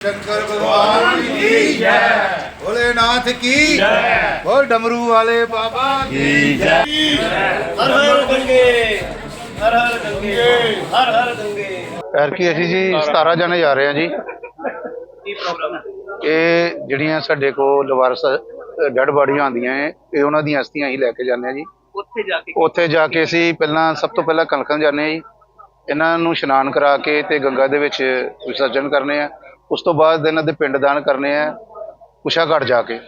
ਸ਼ੰਕਰ ਭਗਵਾਨ ਕੀ ਜੈ? ਭੋਲੇਨਾਥ ਕੀ ਜੈ? ਬੋਲ ਡਮਰੂ ਵਾਲੇ ਬਾਬਾ ਕੀ ਜੈ? ਹਰ ਹਰ ਗੰਗੇ ਹਰ ਹਰ ਗੰਗੇ ਹਰ ਹਰ ਗੰਗੇ। ਐਰ ਅਸੀਂ ਜੀ 17 ਜਣੇ ਜਾ ਰਹੇ ਹਾਂ ਜੀ। ਕੀ ਪ੍ਰੋਬਲਮ ਹੈ? ਇਹ ਜਿਹੜੀਆਂ ਸਾਡੇ ਕੋਲ ਲਵਾਰਸ ਡੈਡ ਬਾਡੀਆਂ ਆਉਂਦੀਆਂ ਐ ਇਹ ਉਹਨਾਂ ਦੀਆਂ ਅਸਥੀਆਂ ਹੀ ਲੈ ਕੇ ਜਾਂਦੇ ਆ ਜੀ। ਉੱਥੇ ਜਾ ਕੇ ਉੱਥੇ ਜਾ ਕੇ ਅਸੀਂ ਪਹਿਲਾਂ ਸਭ ਤੋਂ ਪਹਿਲਾਂ ਕਣਕਾਂ ਜਾਂਦੇ ਆ ਜੀ। ਇਹਨਾਂ ਨੂੰ ਇਸ਼ਨਾਨ ਕਰਾ ਕੇ ਤੇ ਗੰਗਾ ਦੇ ਵਿੱਚ ਵਿਸਰਜਨ ਕਰਨੇ ਆ। ਉਸ ਤੋਂ ਬਾਅਦ ਇਹਨਾਂ ਦੇ ਪਿੰਡ ਦਾਨ ਕਰਨੇ ਆ ਕੁਸ਼ਾਗੜ੍ਹ ਜਾ ਕੇ।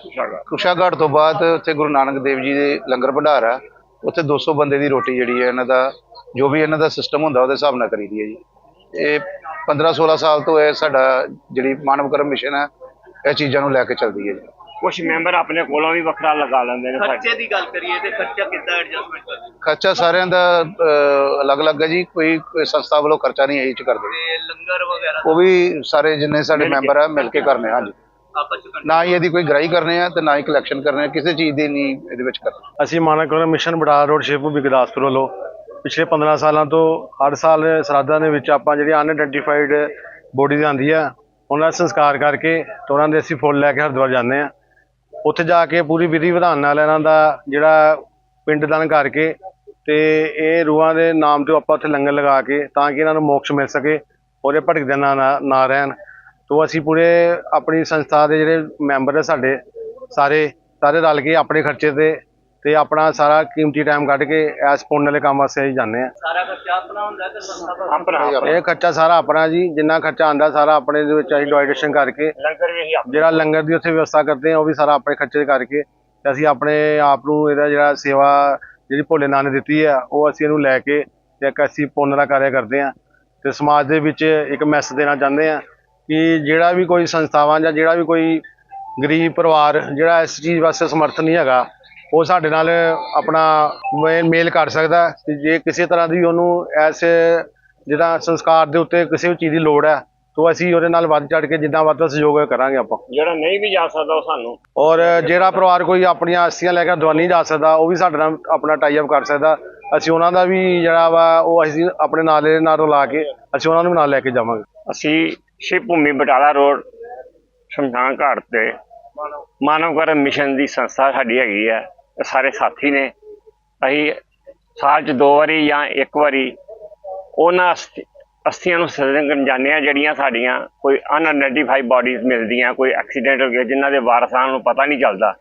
ਕੁਸ਼ਾਗੜ੍ਹ ਤੋਂ ਬਾਅਦ ਉੱਥੇ ਗੁਰੂ ਨਾਨਕ ਦੇਵ ਜੀ ਦੇ ਲੰਗਰ ਭੰਡਾਰ ਆ। ਉੱਥੇ 200 ਬੰਦੇ ਦੀ ਰੋਟੀ ਜਿਹੜੀ ਹੈ ਇਹਨਾਂ ਦਾ ਜੋ ਵੀ ਇਹਨਾਂ ਦਾ ਸਿਸਟਮ ਹੁੰਦਾ ਉਹਦੇ ਹਿਸਾਬ ਨਾਲ ਕਰੀਦੀ ਹੈ ਜੀ। ਇਹ 15 16 ਸਾਲ ਤੋਂ ਇਹ ਸਾਡਾ ਜਿਹੜੀ ਮਾਨਵ ਕਰਮ ਮਿਸ਼ਨ ਹੈ ਇਹ ਚੀਜ਼ਾਂ ਨੂੰ ਲੈ ਕੇ ਚੱਲਦੀ ਹੈ ਜੀ। ਕੁਝ ਮੈਂਬਰ ਆਪਣੇ ਕੋਲੋਂ ਵੀ ਵੱਖਰਾ ਲਗਾ ਲੈਂਦੇ ਨੇ ਖਰਚੇ ਦੀ ਗੱਲ ਕਰੀਏ ਤੇ ਖਰਚਾ ਕਿੱਦਾਂ ਐਡਜਸਟਮੈਂਟ ਕਰਦੇ? ਖਰਚਾ ਸਾਰਿਆਂ ਦਾ ਅਲੱਗ-ਅਲੱਗ ਹੈ ਜੀ ਕੋਈ ਕੋਈ ਸੰਸਥਾ ਵੱਲੋਂ ਖਰਚਾ ਨਹੀਂ ਇਹੀ ਚ ਕਰਦੇ। ਲੰਗਰ ਵਗੈਰਾ ਉਹ ਵੀ ਸਾਰੇ ਜਿੰਨੇ ਸਾਡੇ ਮੈਂਬਰ ਆ ਮਿਲ ਕੇ ਕਰਨੇ ਆ ਹਾਂਜੀ। ਆਪਸ ਚ ਕਰਦੇ ਨਾ ਹੀ ਇਹਦੀ ਕੋਈ ਗ੍ਰਾਈ ਕਰਨੇ ਆ ਤੇ ਨਾ ਹੀ ਕਲੈਕਸ਼ਨ ਕਰਨੇ ਆ ਕਿਸੇ ਚੀਜ਼ ਦੀ ਨਹੀਂ ਇਹਦੇ ਵਿੱਚ ਕਰਨਾ। ਅਸੀਂ ਮਾਨਵ ਮਿਸ਼ਨ ਬਟਾਲਾ ਰੋਡ ਸ਼ਿਵਪੁਰ ਗੁਰਦਾਸਪੁਰ ਵੱਲੋਂ ਪਿਛਲੇ 15 ਸਾਲਾਂ ਤੋਂ ਹਰ ਸਾਲ ਸਰਾਧਾਂ ਦੇ ਵਿੱਚ ਆਪਾਂ ਜਿਹੜੀ ਅਨਆਇਡੈਂਟੀਫਾਈਡ ਬੋਡੀਜ਼ ਆਉਂਦੀ ਆ ਉਹਨਾਂ ਦਾ ਸੰਸਕਾਰ ਕਰਕੇ ਤੇ ਉਹਨਾਂ ਦੇ ਅਸੀਂ ਫੁੱਲ ਲੈ ਕੇ ਹਰਿਦੁਆਰ ਜਾਂਦੇ ਆ। ਉੱਥੇ ਜਾ ਕੇ ਪੂਰੀ ਵਿਧੀ ਵਿਧਾਨ ਨਾਲ ਇਹਨਾਂ ਦਾ ਜਿਹੜਾ ਪਿੰਡ ਦਾਨ ਕਰਕੇ ਤੇ ਇਹ ਰੂਹਾਂ ਦੇ ਨਾਮ ਤੋਂ ਆਪਾਂ ਉੱਥੇ ਲੰਗਰ ਲਗਾ ਕੇ ਤਾਂ ਕਿ ਇਹਨਾਂ ਨੂੰ ਮੋਕਸ਼ ਮਿਲ ਸਕੇ ਔਰ ਇਹ ਭਟਕਦੇ ਨਾ ਨਾ- ਰਹਿਣ। ਤੋਂ ਅਸੀਂ ਪੂਰੇ ਆਪਣੀ ਸੰਸਥਾ ਦੇ ਜਿਹੜੇ ਮੈਂਬਰ ਨੇ ਸਾਡੇ ਸਾਰੇ ਸਾਰੇ ਰਲ ਕੇ ਆਪਣੇ ਖਰਚੇ ਤੇ ਤੇ ਆਪਣਾ ਸਾਰਾ ਕੀਮਤੀ ਟਾਈਮ ਕੱਢ ਕੇ ਐਸ ਪੁੰਨ ਵਾਲੇ ਕੰਮ ਵਾਸਤੇ ਅਸੀਂ ਜਾਂਦੇ ਆ। ਸਾਰਾ ਖਰਚਾ ਆਪਣਾ ਹੁੰਦਾ ਤੇ ਸੰਸਥਾ ਦਾ? ਆਪਣਾ ਇਹ ਖਰਚਾ ਸਾਰਾ ਆਪਣਾ ਜੀ ਜਿੰਨਾ ਖਰਚਾ ਆਂਦਾ ਸਾਰਾ ਆਪਣੇ ਦੇ ਵਿੱਚ ਅਸੀਂ ਡੋਨੇਸ਼ਨ ਕਰਕੇ ਲੰਗਰ ਵੀ ਜਿਹੜਾ ਲੰਗਰ ਦੀ ਉੱਥੇ ਵਿਵਸਥਾ ਕਰਦੇ ਆ ਉਹ ਵੀ ਸਾਰਾ ਆਪਣੇ ਖਰਚੇ ਕਰਕੇ ਤੇ ਅਸੀਂ ਆਪਣੇ ਆਪ ਨੂੰ ਇਹਦਾ ਜਿਹੜਾ ਸੇਵਾ ਜਿਹੜੀ ਭੋਲੇ ਨਾਥ ਨੇ ਦਿੱਤੀ ਆ ਉਹ ਅਸੀਂ ਇਹਨੂੰ ਲੈ ਕੇ ਤੇ ਇੱਕ ਅਸੀਂ ਪੁੰਨ ਦਾ ਕਾਰਜ ਕਰਦੇ ਆ। ਤੇ ਸਮਾਜ ਦੇ ਵਿੱਚ ਇੱਕ ਮੈਸੇਜ ਦੇਣਾ ਚਾਹੁੰਦੇ ਆ ਕਿ ਜਿਹੜਾ ਵੀ ਕੋਈ ਸੰਸਥਾਵਾਂ ਜਾਂ ਜਿਹੜਾ ਵੀ ਕੋਈ ਗਰੀਬ ਪਰਿਵਾਰ ਜਿਹੜਾ ਇਸ ਚੀਜ਼ ਵਾਸਤੇ ਸਮਰਥ ਨਹੀਂ ਹੈਗਾ ਉਹ ਸਾਡੇ ਨਾਲ ਆਪਣਾ ਮੇਲ ਕਰ ਸਕਦਾ ਤੇ ਜੇ ਕਿਸੇ ਤਰ੍ਹਾਂ ਦੀ ਉਹਨੂੰ ਐਸ ਜਿਹੜਾ ਸੰਸਕਾਰ ਦੇ ਉੱਤੇ ਕਿਸੇ ਵੀ ਚੀਜ਼ ਦੀ ਲੋੜ ਹੈ ਤਾਂ ਅਸੀਂ ਉਹਦੇ ਨਾਲ ਵੱਧ ਚੜ ਕੇ ਜਿੱਦਾਂ ਵੱਧ ਸਹਿਯੋਗ ਕਰਾਂਗੇ ਆਪਾਂ। ਜਿਹੜਾ ਨਹੀਂ ਵੀ ਜਾ ਸਕਦਾ ਉਹ ਸਾਨੂੰ। ਔਰ ਜਿਹੜਾ ਪਰਿਵਾਰ ਕੋਈ ਆਪਣੀਆਂ ਅਸਥੀਆਂ ਲੈ ਕੇ ਨਹੀਂ ਜਾ ਸਕਦਾ ਉਹ ਵੀ ਸਾਡੇ ਨਾਲ ਆਪਣਾ ਟਾਈ ਅਪ ਕਰ ਸਕਦਾ। ਅਸੀਂ ਉਹਨਾਂ ਦਾ ਵੀ ਜਿਹੜਾ ਵਾ, ਉਹ ਅਸੀਂ ਆਪਣੇ ਨਾਲ ਦੇ ਨਾਲ ਰਲਾ ਕੇ ਅਸੀਂ ਉਹਨਾਂ ਨੂੰ ਵੀ ਨਾਲ ਲੈ ਕੇ ਜਾਵਾਂਗੇ। ਅਸੀਂ ਸ਼ਿਵ ਭੂਮੀ ਬਟਾਲਾ ਰੋਡ, ਸ਼ਮਸ਼ਾਨ ਘਾਟ ਤੇ ਮਾਨਵ ਕਰਮ ਮਿਸ਼ਨ ਦੀ ਸੰਸਥਾ ਸਾਡੀ ਹੈਗੀ ਹੈ ਸਾਰੇ ਸਾਥੀ ਨੇ। ਅਸੀਂ ਸਾਲ 'ਚ ਦੋ ਵਾਰੀ ਜਾਂ ਇੱਕ ਵਾਰੀ ਉਹਨਾਂ ਅਸਥੀ- ਅਸਥੀਆਂ ਨੂੰ ਸਰਜਨ ਕਰਨ ਜਾਂਦੇ ਆ ਜਿਹੜੀਆਂ ਸਾਡੀਆਂ ਕੋਈ ਅਨਆਇਡੈਂਟੀਫਾਈਡ ਬਾਡੀਜ਼ ਮਿਲਦੀਆਂ, ਕੋਈ ਐਕਸੀਡੈਂਟ ਹੋ ਗਿਆ, ਜਿਨ੍ਹਾਂ ਦੇ ਵਾਰਸਾਂ ਨੂੰ ਪਤਾ ਨਹੀਂ ਚੱਲਦਾ।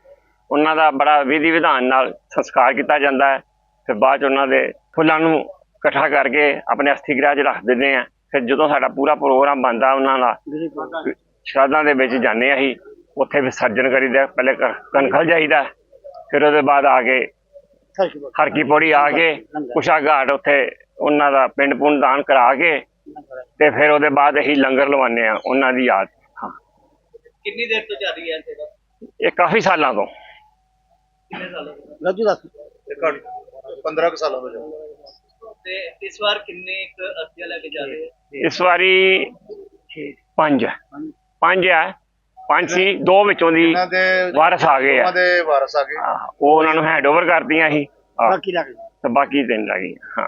ਉਹਨਾਂ ਦਾ ਬੜਾ ਵਿਧੀ ਵਿਧਾਨ ਨਾਲ ਸੰਸਕਾਰ ਕੀਤਾ ਜਾਂਦਾ ਹੈ। ਫਿਰ ਬਾਅਦ 'ਚ ਉਹਨਾਂ ਦੇ ਫੁੱਲਾਂ ਨੂੰ ਇਕੱਠਾ ਕਰਕੇ ਆਪਣੇ ਅਸਥੀ ਗ੍ਰਹਿ 'ਚ ਰੱਖ ਦਿੰਦੇ ਆ। ਫਿਰ ਜਦੋਂ ਸਾਡਾ ਪੂਰਾ ਪ੍ਰੋਗਰਾਮ ਬਣਦਾ ਉਹਨਾਂ ਦਾ ਸ਼ਰਾਧਾਂ ਦੇ ਵਿੱਚ ਜਾਂਦੇ ਆ ਅਸੀਂ। ਉੱਥੇ ਵਿਸਰਜਨ ਕਰੀਦਾ ਪਹਿਲੇ ਕ- ਕਣਖਲ ਜਾਈਦਾ। ਫਿਰ ਉਹਦੇ ਬਾਅਦ ਆ ਕੇ ਹਰਕੀ ਪੌੜੀ ਆ ਕੇ ਕੁਸ਼ਾ ਘਾਟ ਉੱਥੇ ਉਹਨਾਂ ਦਾ ਪਿੰਡ ਪੁੰਡ ਦਾਨ ਕਰਾ ਕੇ ਤੇ ਫਿਰ ਉਹਦੇ ਬਾਅਦ ਅਸੀਂ ਲੰਗਰ ਲਵਾਉਂਦੇ ਆ ਉਹਨਾਂ ਦੀ ਯਾਦ। ਹਾਂ। ਕਿੰਨੀ ਦੇਰ ਤੋਂ ਚੱਲ ਰਹੀ ਹੈ ਇਹ ਕਾਫੀ ਸਾਲਾਂ ਤੋਂ। ਕਿੰਨੇ ਸਾਲਾਂ ਤੋਂ? 15 ਕੁ ਸਾਲਾਂ ਤੋਂ ਤੇ ਇਸ ਵਾਰ ਕਿੰਨੇ ਇੱਕ ਅਸਥੀਆਂ ਲੈ ਕੇ ਜਾ ਰਹੇ ਹੋ? ਇਸ ਵਾਰੀ ਪੰਜ। ਹੈ। ਪੰਜ ਹੈ ਪੰਜ ਸੀ ਦੋ ਵਿੱਚੋਂ ਦੀ ਇਹਨਾਂ ਦੇ ਵਾਰਸ ਆ ਗਏ ਆ। ਉਹਨਾਂ ਦੇ ਵਾਰਸ ਆ ਗਏ। ਉਹ ਉਹਨਾਂ ਨੂੰ ਹੈਂਡਓਵਰ ਕਰਤੀਆਂ ਸੀ। ਬਾਕੀ ਲੱਗ ਤੇ ਬਾਕੀ ਤਿੰਨ ਰਹਿ ਗਈਆਂ ਹਾਂ।